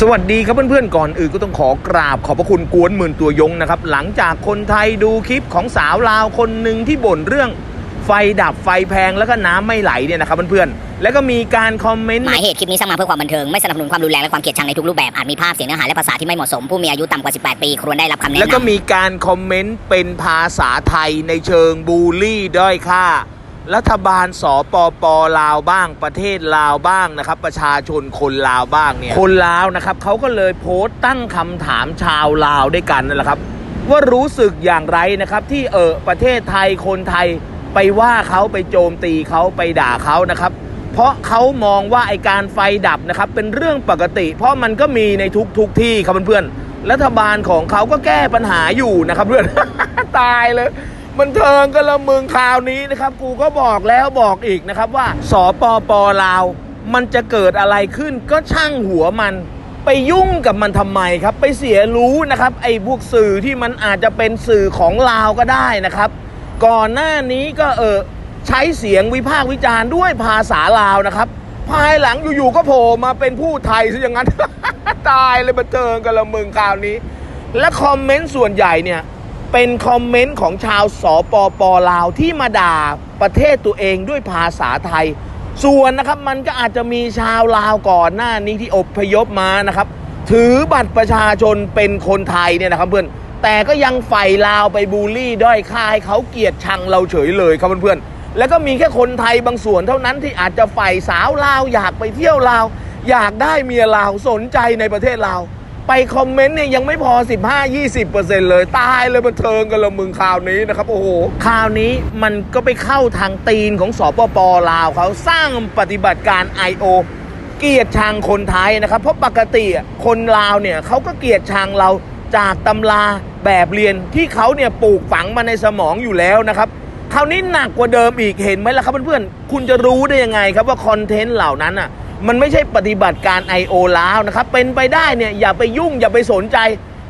สวัสดีครับเพื่อนๆก่อนอื่นก็ต้องขอกราบขอบพระคุณกวนหมื่นตัวยงนะครับ หลังจากคนไทยดูคลิปของสาวลาวคนหนึ่งที่บ่นเรื่องไฟดับไฟแพงแล้วก็น้ำไม่ไหลเนี่ยนะครับเพื่อนๆ แล้วก็มีการคอมเมนต์หมายเหตุคลิปนี้สร้างมาเพื่อความบันเทิง ไม่สนับสนุนความรุนแรงและความเกลียดชังในทุกรูปแบบ อาจมีภาพเสียงเนื้อหาและภาษาที่ไม่เหมาะสม ผู้มีอายุต่ำกว่า 18 ปีควรได้รับคำแนะนำแล้วก็มีการคอมเมนต์เป็นภาษาไทยในเชิงบูลลี่ด้อยค่า รัฐบาลสปปลาวบ้าง ประเทศลาวบ้างนะครับ ประชาชนคนลาวบ้างเนี่ยคนลาวนะครับเขาก็เลยโพสต์ตั้งคำถามชาวลาวด้วยกันนั่นแหละครับ ว่ารู้สึกอย่างไรนะครับ ที่เออประเทศไทยคนไทยไปว่าเขาไปโจมตีเขาไปด่าเขานะครับ เพราะเขามองว่าไอการไฟดับนะครับ เป็นเรื่องปกติ เพราะมันก็มีในทุกทุกที่ครับเพื่อนๆรัฐบาลของเขาก็แก้ปัญหาอยู่นะครับเพื่อนตายเลย มันเทิงกันละมึงคราวนี้นะครับ กูก็บอกแล้วบอกอีกนะครับว่าสปปลาว มันจะเกิดอะไรขึ้นก็ช่างหัวมัน ไปยุ่งกับมันทำไมครับ ไปเสียรู้นะครับ ไอ้พวกสื่อที่มันอาจจะเป็นสื่อของลาวก็ได้นะครับ ก่อนหน้านี้ก็เออใช้เสียงวิพากษ์วิจารณ์ด้วยภาษาลาวนะครับ ภายหลังอยู่ๆก็โผล่มาเป็นผู้ไทยซะอย่างนั้น ตายเลยมาเจอกันละมึงคราวนี้ และคอมเมนต์ส่วนใหญ่เนี่ย เป็นคอมเมนต์ของชาวสปปลาวที่มาด่าประเทศตัวเองด้วยภาษาไทย ส่วนนะครับมันก็อาจจะมีชาวลาวก่อนหน้านี้ที่อพยพมานะครับ ถือบัตรประชาชนเป็นคนไทยเนี่ยนะครับเพื่อนแต่ก็ยังใฝ่ลาวไปบูลลี่ด้อยค่าให้เขาเกลียดชังเราเฉยเลยครับเพื่อนๆแล้วก็มีแค่คนไทยบางส่วนเท่านั้นที่อาจจะใฝ่สาวลาวอยากไปเที่ยวลาวอยากได้เมียลาวสนใจในประเทศลาว ไปคอมเมนต์เนี่ยยังไม่พอ 15-20%เลย ตายเลยบันเทิงกันละมึงข่าวนี้นะครับ โอ้โหข่าวนี้มันก็ไปเข้าทางตีนของสปปลาวเขาสร้างปฏิบัติการ I.O. เกียดชังคนไทยนะครับ เพราะปกติคนลาวเนี่ยเขาก็เกียดชังเราจากตำราแบบเรียนที่เขาเนี่ยปลูกฝังมาในสมองอยู่แล้วนะครับคราวนี้หนักกว่าเดิมอีกเห็นไหมล่ะครับเพื่อนๆคุณจะรู้ได้ยังไงครับว่าคอนเทนต์เหล่านั้นอะ มันไม่ใช่ปฏิบัติการ I.O. ลาวนะครับ เป็นไปได้เนี่ยอย่าไปยุ่งอย่าไปสนใจ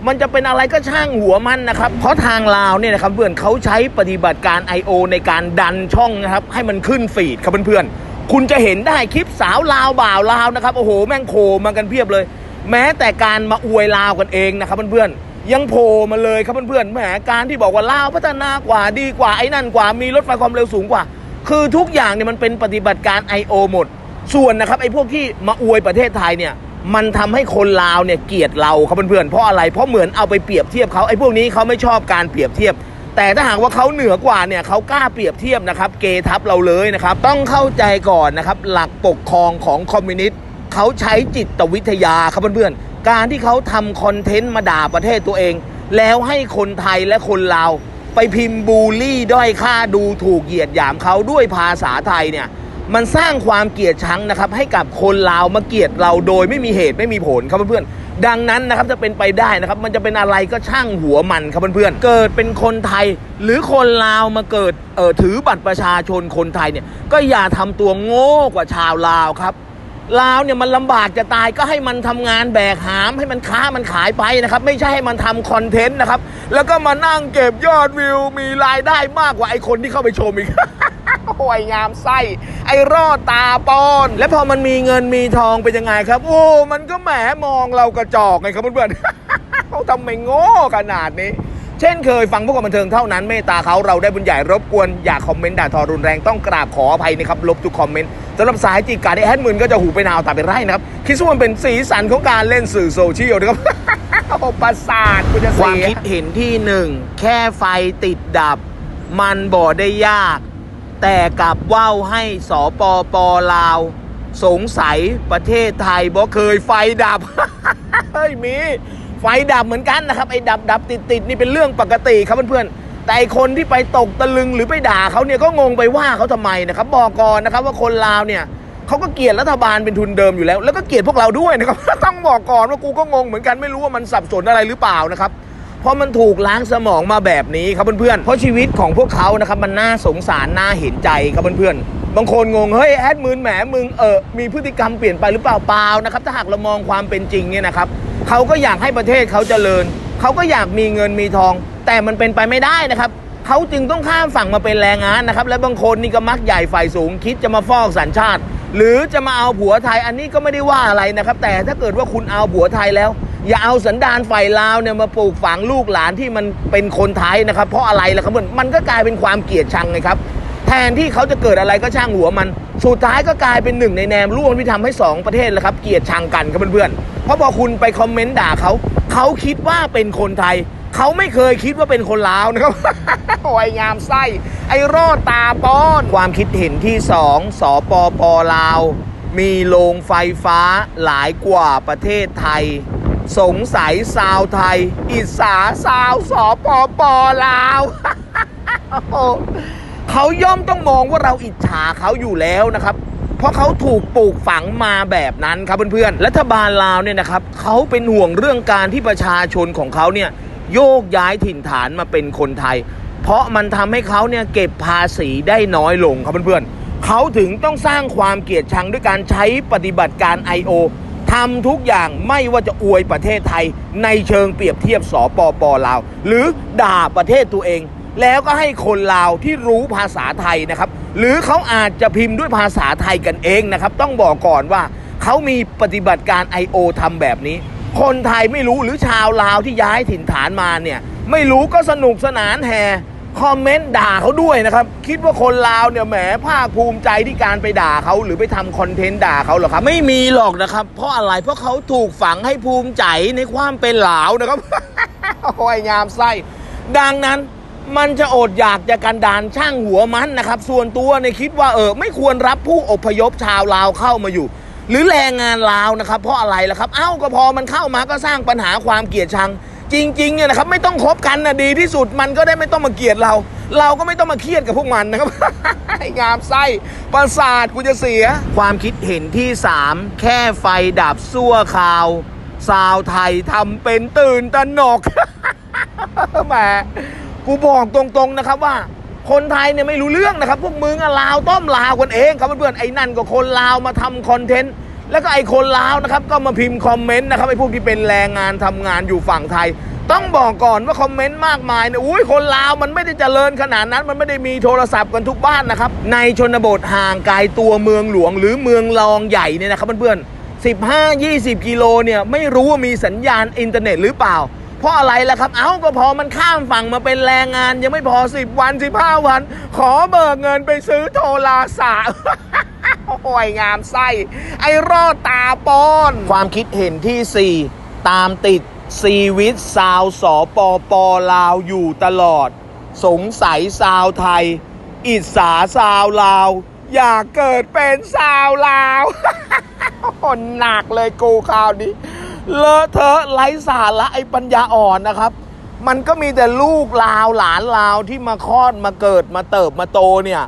มันจะเป็นอะไรก็ช่างหัวมันนะครับ เพราะทางลาวเนี่ยนะครับเพื่อนเขาใช้ปฏิบัติการ I.O. ในการดันช่องนะครับ ให้มันขึ้นฟีดครับเพื่อนๆคุณจะเห็นได้คลิปสาวลาวบ่าวลาวนะครับโอ้โหแม่งโผล่มากันเพียบเลย แม้แต่การมาอวยลาวกันเองนะครับเพื่อนๆยังโผล่มาเลยครับเพื่อนๆแหมการที่บอกว่าลาวพัฒนากว่าดีกว่าไอ้นั่นกว่ามีรถไฟความเร็วสูงกว่า คือทุกอย่างเนี่ยมันเป็นปฏิบัติการ I.O. หมด ส่วนนะครับไอ้พวกที่มาอวยประเทศไทยเนี่ยมันทำให้คนลาวเนี่ยเกลียดเราครับเพื่อนๆเพราะอะไร เพราะเหมือนเอาไปเปรียบเทียบเขาไอ้พวกนี้เขาไม่ชอบการเปรียบเทียบ แต่ถ้าหากว่าเขาเหนือกว่าเนี่ยเขากล้าเปรียบเทียบนะครับ เกทับเราเลยนะครับ ต้องเข้าใจก่อนนะครับ หลักปกครองของคอมมิวนิสต์เขาใช้จิตวิทยาครับเพื่อนๆการที่เขาทำคอนเทนต์มาด่าประเทศตัวเอง แล้วให้คนไทยและคนลาวไปพิมพ์บูลลี่ด้อยค่าดูถูกเหยียดหยามเขาด้วยภาษาไทยเนี่ย มันสร้างความเกลียดชังนะครับ ให้กับคนลาวมาเกลียดเราโดยไม่มีเหตุไม่มีผลครับเพื่อนๆดังนั้นนะครับจะเป็นไปได้นะครับ มันจะเป็นอะไรก็ช่างหัวมันครับเพื่อนๆเกิดเป็นคนไทย หรือคนลาวมาเกิดเออถือบัตรประชาชนคนไทยเนี่ยก็อย่าทำตัวโง่กว่าชาวลาวครับลาวเนี่ยมันลำบากจะตายก็ให้มันทำงานแบกหาม ให้มันค้ามันขายไปนะครับ ไม่ใช่ให้มันทำคอนเทนต์นะครับ แล้วก็มานั่งเก็บยอดวิวมีรายได้มากกว่าไอคนที่เข้าไปชมอีก โอ้ยงามไส้ ไอ้รอดตาปอน และพอมันมีเงินมีทองเป็นยังไงครับ โอ้ มันก็แหมมองเรากระจอกไงครับเพื่อนๆเขาทำไมโง่ขนาดนี้เช่นเคยฟังพวกบันเทิงเท่านั้นเมตตาเขาเราได้บุญใหญ่รบกวนอย่าคอมเมนต์ด่าทอรุนแรงต้องกราบขออภัยนะครับลบทุกคอมเมนต์สำหรับสายจีการได้แอดมินก็จะหูไปนาวตาไปไร่นะครับคิดว่ามันเป็นสีสันของการเล่นสื่อโซเชียลนะครับโอประสาทกูจะความคิดเห็นที่หนึ่งแค่ไฟติดดับ มันบ่ได้ยาก แต่กลับว่าวให้สปปลาว สงสัยประเทศไทยบ่เคยไฟดับ เฮ้ยมี ไฟดับเหมือนกันนะครับไอ้ดับดับติดติดนี่เป็นเรื่องปกติครับเพื่อนๆแต่คนที่ไปตกตะลึงหรือไปด่าเขาเนี่ยก็งงไปว่าเขาทำไมนะครับบอกก่อนนะครับว่าคนลาวเนี่ยเขาก็เกลียดรัฐบาลเป็นทุนเดิมอยู่แล้ว แล้วก็เกลียดพวกเราด้วยนะครับต้องบอกก่อนว่ากูก็งงเหมือนกันไม่รู้ว่ามันสับสนอะไรหรือเปล่านะครับ ราะมันถูกล้างสมองมาแบบนี้ครับเพื่อนๆเพราะชีวิตของพวกเขานะครับมันน่าสงสารน่าเห็นใจครับเพื่อนๆบางคนงง เฮ้ย แอดมืนแหมมึงเออมีพฤติกรรมเปลี่ยนไปหรือเปล่าเปล่านะครับ ถ้าหากเรามองความเป็นจริงเนี่ยนะครับเขาก็อยากให้ประเทศเขาเจริญ เขาก็อยากมีเงินมีทอง แต่มันเป็นไปไม่ได้นะครับ เขาจึงต้องข้ามฝั่งมาเป็นแรงงานนะครับ และบางคนนี่ก็มักใหญ่ฝ่ายสูง คิดจะมาฟอกสัญชาติ หรือจะมาเอาผัวไทยอันนี้ก็ไม่ได้ว่าอะไรนะครับ แต่ถ้าเกิดว่าคุณเอาผัวไทยแล้ว อย่าเอาสันดานฝ่ายลาวเนี่ยมาปลูกฝังลูกหลานที่มันเป็นคนไทยนะครับ เพราะอะไรล่ะครับมันมันก็กลายเป็นความเกลียดชังไงครับแทนที่เขาจะเกิดอะไรก็ช่างหัวมัน สุดท้ายก็กลายเป็นหนึ่งในแนมร่วมที่ทำให้สองประเทศแล้วครับ เกลียดชังกันครับเพื่อนๆเพราะพอคุณไปคอมเมนต์ด่าเขา เขาคิดว่าเป็นคนไทย เขาไม่เคยคิดว่าเป็นคนลาวนะครับโอ้ยงามไส้ ไอ้รอดตาป้อน ความคิดเห็นที่สองสปปลาว มีโรงไฟฟ้าหลายกว่าประเทศไทย สงสัยซาวไทย อิสาซาวสปปลาว เขาย่อมต้องมองว่าเราอิจฉาเขาอยู่แล้วนะครับ เพราะเขาถูกปลูกฝังมาแบบนั้นครับเพื่อนๆ รัฐบาลลาวเนี่ยนะครับเขาเป็นห่วงเรื่องการที่ประชาชนของเขาเนี่ยโยกย้ายถิ่นฐานมาเป็นคนไทย เพราะมันทำให้เขาเนี่ยเก็บภาษีได้น้อยลงครับเพื่อนๆเขาถึงต้องสร้างความเกลียดชังด้วยการใช้ปฏิบัติการ I.O. ทำทุกอย่างไม่ว่าจะอวยประเทศไทย ในเชิงเปรียบเทียบสปปลาว หรือด่าประเทศตัวเอง แล้วก็ให้คนลาวที่รู้ภาษาไทยนะครับ หรือเขาอาจจะพิมพ์ด้วยภาษาไทยกันเองนะครับ ต้องบอกก่อนว่าเขามีปฏิบัติการ I.O. ทำแบบนี้ คนไทยไม่รู้หรือชาวลาวที่ย้ายถิ่นฐานมาเนี่ย ไม่รู้ก็สนุกสนานแห่ คอมเมนต์ด่าเขาด้วยนะครับ คิดว่าคนลาวเนี่ยแหมภาคภูมิใจที่การไปด่าเขาหรือไปทำคอนเทนต์ด่าเขาเหรอครับ ไม่มีหรอกนะครับ เพราะอะไรเพราะเขาถูกฝังให้ภูมิใจในความเป็นลาวนะครับโอ้ยงามไส้ดังนั้นมันจะอดอยากจะกันดานช่างหัวมันนะครับ ส่วนตัวในยคิดว่าเออไม่ควรรับผู้อพยพชาวลาวเข้ามาอยู่ หรือแรงงานลาวนะครับ เพราะอะไรล่ะครับ เอ้าก็พอมันเข้ามาก็สร้างปัญหาความเกลียดชัง จริงๆเนี่ยนะครับไม่ต้องคบกันนะดีที่สุดมันก็ได้ไม่ต้องมาเกลียดเรา เราก็ไม่ต้องมาเครียดกับพวกมันนะครับ งามไส้ประสาทกูจะเสีย ความคิดเห็นที่ 3 แค่ไฟดับซั่วคราวสาวไทยทำเป็นตื่นตระหนกแหมกูบอกตรงๆนะครับว่าคนไทยเนี่ยไม่รู้เรื่องนะครับ พวกมึงอะลาวต้มลาวกันเองครับเพื่อนๆไอ้นั่นก็คนลาวมาทำคอนเทนต์ แล้วก็ไอ้คนลาวนะครับก็มาพิมพ์คอมเมนต์นะครับไอ้พวกที่เป็นแรงงานทำงานอยู่ฝั่งไทย ต้องบอกก่อนว่าคอมเมนต์มากมายเนี่ยอุ้ยคนลาวมันไม่ได้เจริญขนาดนั้น มันไม่ได้มีโทรศัพท์กันทุกบ้านนะครับในชนบทห่างไกลตัวเมืองหลวง หรือเมืองรองใหญ่เนี่ยนะครับเพื่อนๆ15-20 กิโลเนี่ยไม่รู้ว่ามีสัญญาณอินเทอร์เน็ตหรือเปล่าเพราะอะไรล่ะครับ เอ้า ก็พอมันข้ามฝั่งมาเป็นแรงงานยังไม่พอ 10 วัน 15 วัน ขอเบิกเงินไปซื้อโทรศัพท์ โอ้ยงามไส้ ไอ้รอดตาปอนความคิดเห็นที่ 4 ตามติดซีวิตซาวสอปอปอลาวอยู่ตลอด สงสัยซาวไทย อิสาซาวลาว อยากเกิดเป็นซาวลาวคนหนักเลยกูคราวนี้ เลอะเทอะไร้สาระไอ้ปัญญาอ่อนนะครับ มันก็มีแต่ลูกลาวหลานลาวที่มาคลอดมาเกิดมาเติบมาโตเนี่ย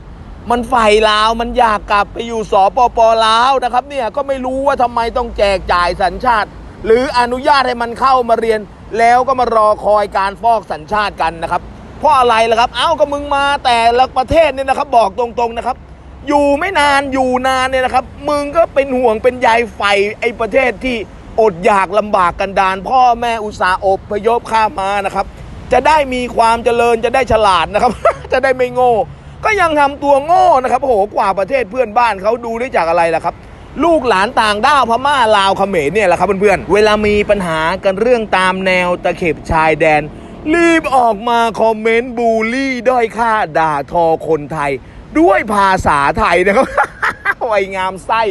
มันไฟลาวมันอยากกลับไปอยู่สปปลาวนะครับ เนี่ยก็ไม่รู้ว่าทำไมต้องแจกจ่ายสัญชาติ หรืออนุญาตให้มันเข้ามาเรียน แล้วก็มารอคอยการฟอกสัญชาติกันนะครับ เพราะอะไรล่ะครับ เอ้าก็มึงมาแต่ละประเทศเนี่ยนะครับ บอกตรงๆนะครับ อยู่ไม่นานอยู่นานเนี่ยนะครับ มึงก็เป็นห่วงเป็นใยไฟไอ้ประเทศที่อดอยากลำบากกันดาน พ่อแม่อุตสาห์อบพยพข้ามมานะครับ จะได้มีความเจริญจะได้ฉลาดนะครับ จะได้ไม่โง่ ก็ยังทำตัวโง่นะครับโอ้โหกว่าประเทศเพื่อนบ้านเขาดูได้จากอะไรล่ะครับ ลูกหลานต่างด้าวพม่าลาวเขมรเนี่ยแหละครับเพื่อนๆเวลามีปัญหากันเรื่องตามแนวตะเข็บชายแดน รีบออกมาคอมเมนต์บูลลี่ด้อยค่าด่าทอคนไทย ด้วยภาษาไทยนะครับไอ้งามไส้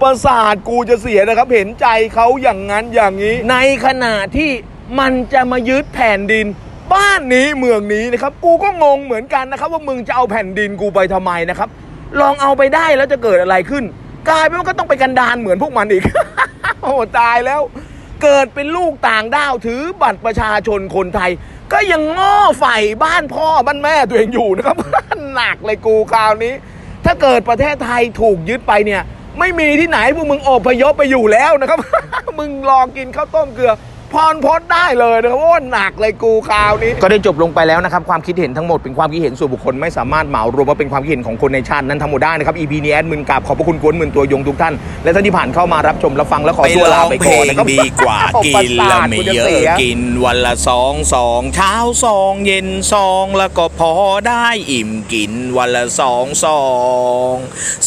ประสาทกูจะเสียนะครับ เห็นใจเขาอย่างนั้นอย่างนี้ ในขณะที่มันจะมายึดแผ่นดิน บ้านนี้เมืองนี้นะครับ กูก็งงเหมือนกันนะครับ ว่ามึงจะเอาแผ่นดินกูไปทำไมนะครับ ลองเอาไปได้แล้วจะเกิดอะไรขึ้น กลายเป็นว่าก็ต้องไปกันดานเหมือนพวกมันอีก โอ้ตายแล้ว เกิดเป็นลูกต่างด้าวถือบัตรประชาชนคนไทย ก็ยังง้อใฝ่บ้านพ่อบ้านแม่ตัวเองอยู่นะครับหนักเลยกูคราวนี้ ถ้าเกิดประเทศไทยถูกยึดไปเนี่ย ไม่มีที่ไหนพวกมึงอพยพไปอยู่แล้วนะครับ มึงรอกินข้าวต้มเกลือ พรพจน์ได้เลยนะครับว่าหนักเลยกูคราวนี้ ก็ได้จบลงไปแล้วนะครับ ความคิดเห็นทั้งหมดเป็นความคิดเห็นส่วนบุคคลไม่สามารถเหมารวมว่าเป็นความคิดเห็นของคนในชาตินั้นทั้งหมดได้นะครับ EP นี้แอดมินกราบขอบพระคุณกวนหมื่นตัวยงทุกท่าน และท่านที่ผ่านเข้ามารับชมรับฟังและขอตัวลาไปก่อนนะครับดีกว่ากินล้วทไม่กูจะเยอะสีกินวันละสองสองเช้าสองเย็นสองแล้วก็พอได้อิ่มกินวันละสองสอง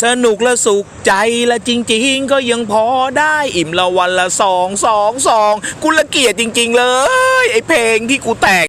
สนุกและสุขใจและจริง ๆ ก็ยังพอได้อิ่มละวันละสองสองสองกูละเกียดจริง ๆ เลย ไอเพลงที่กูแต่ง